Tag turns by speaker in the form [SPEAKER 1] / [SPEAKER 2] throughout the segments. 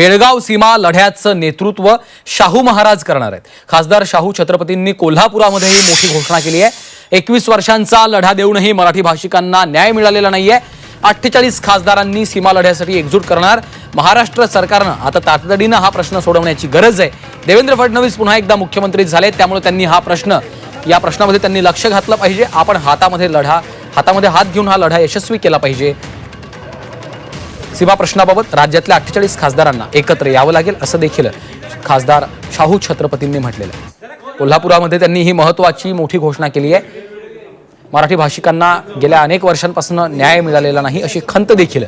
[SPEAKER 1] बेळगाव सीमा लढ्याचं नेतृत्व शाहू महाराज करणार आहेत. खासदार शाहू छत्रपतींनी कोल्हापुरामध्येही मोठी घोषणा केली आहे. एकवीस वर्षांचा लढा देऊनही मराठी भाषिकांना न्याय मिळालेला नाहीये. अठ्ठेचाळीस खासदारांनी सीमा लढ्यासाठी एकजूट करणार. महाराष्ट्र सरकारनं आता तातडीनं हा प्रश्न सोडवण्याची गरज आहे. देवेंद्र फडणवीस पुन्हा एकदा मुख्यमंत्री झाले त्यामुळे त्यांनी हा प्रश्न या प्रश्नामध्ये त्यांनी लक्ष घातलं पाहिजे. आपण हातामध्ये लढा हातामध्ये हात घेऊन हा लढा यशस्वी केला पाहिजे. सीमा प्रश्नाबाबत राज्यातल्या अठ्ठेचाळीस खासदारांना एकत्र यावं लागेल असं देखील खासदार शाहू छत्रपतींनी म्हटलेलं आहे. कोल्हापुरामध्ये त्यांनी ही महत्वाची मोठी घोषणा केली आहे. मराठी भाषिकांना गेल्या अनेक वर्षांपासून न्याय मिळालेला नाही अशी खंत देखील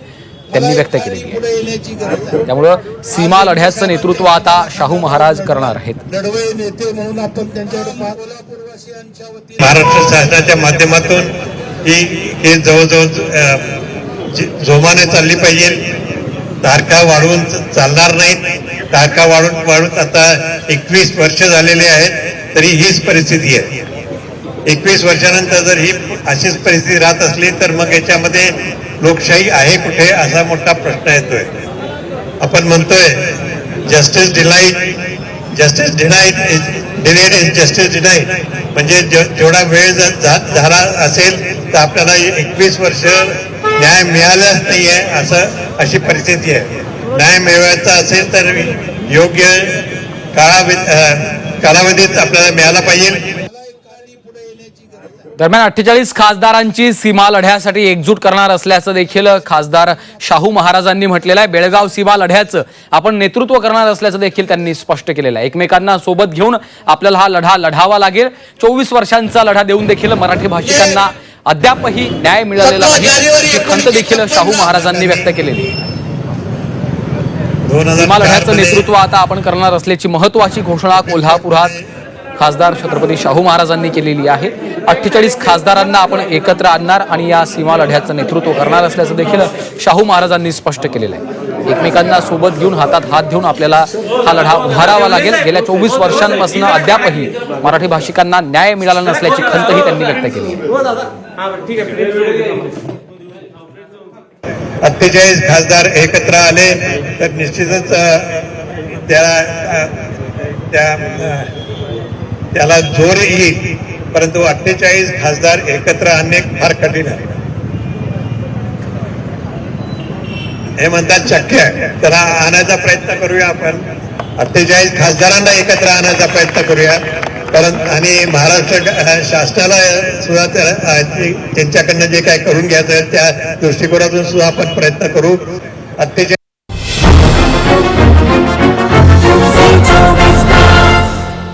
[SPEAKER 1] त्यांनी व्यक्त केलेली आहे. त्यामुळं सीमा लढ्याचं नेतृत्व आता शाहू महाराज करणार आहेत.
[SPEAKER 2] महाराष्ट्र शासनाच्या माध्यमातून ही हे जवळजवळ जोमाने चालली पाहिजे. तारखा वाढवून चालणार नाहीत. तारखा वाढून वाढून आता एकवीस वर्ष झालेले आहेत तरी हीच परिस्थिती आहे. एकवीस वर्षानंतर जर ही अशीच परिस्थिती राहत असली तर मग याच्यामध्ये लोकशाही आहे कुठे असा मोठा प्रश्न येतोय. आपण म्हणतोय justice delayed justice denied delayed is justice denied म्हणजे जेवढा वेळ जर झाला असेल तर आपल्याला एकवीस वर्ष न्याय मिळालाच नाही आहे असं अशी परिस्थिती आहे. न्याय मिळवायचा असेल तर योग्य काळावधी कालावधीत आपल्याला मिळाला पाहिजे.
[SPEAKER 1] दरम्यान अठ्ठेचाळीस खासदारांची सीमा लढ्यासाठी एकजूट करणार असल्याचं देखील खासदार शाहू महाराजांनी म्हटलेलं आहे. बेळगाव सीमा लढ्याचं आपण नेतृत्व करणार असल्याचं देखील त्यांनी स्पष्ट केलेलं आहे. एकमेकांना सोबत घेऊन आपल्याला हा लढा लढावा लागेल. चोवीस वर्षांचा लढा देऊन देखील मराठी भाषिकांना अद्यापही न्याय मिळालेला नाही. खंत देखील शाहू महाराजांनी व्यक्त केलेली आहे. सीमा लढ्याचं नेतृत्व आता आपण करणार असल्याची महत्वाची घोषणा कोल्हापुरात खासदार छत्रपती शाहू महाराजांनी केलेली आहे. अठ्ठेचाळीस खासदारांना आपण एकत्र आणणार आणि या सीमा लढ्याचं नेतृत्व करणार असल्याचं देखील शाहू महाराजांनी स्पष्ट केलेलं आहे. एकमेकांना सोबत घेऊन हातात हात घेऊन आपल्याला हा लढा उभारावा लागेल. गेल्या चोवीस वर्षांपासून अद्यापही मराठी भाषिकांना न्याय मिळाला नसल्याची खंतही त्यांनी व्यक्त केली आहे.
[SPEAKER 2] अठ्ठेचाळीस खासदार एकत्र आले तर निश्चितच त्याला त्या त्याला जोर येईल. परंतु अठ्ठेचाळीस खासदार एकत्र आणणे फार कठीण आहे. हे म्हणतात शक्य आहे. त्याला आणायचा प्रयत्न करूया आपण. अठ्ठेचाळीस खासदारांना एकत्र आणायचा प्रयत्न करूया. कारण आणि महाराष्ट्र शासनाला सुद्धा त्यांच्याकडनं जे काय करून घ्यायचं त्या दृष्टिकोनातून सुद्धा आपण प्रयत्न करू. अठ्ठेचाळीस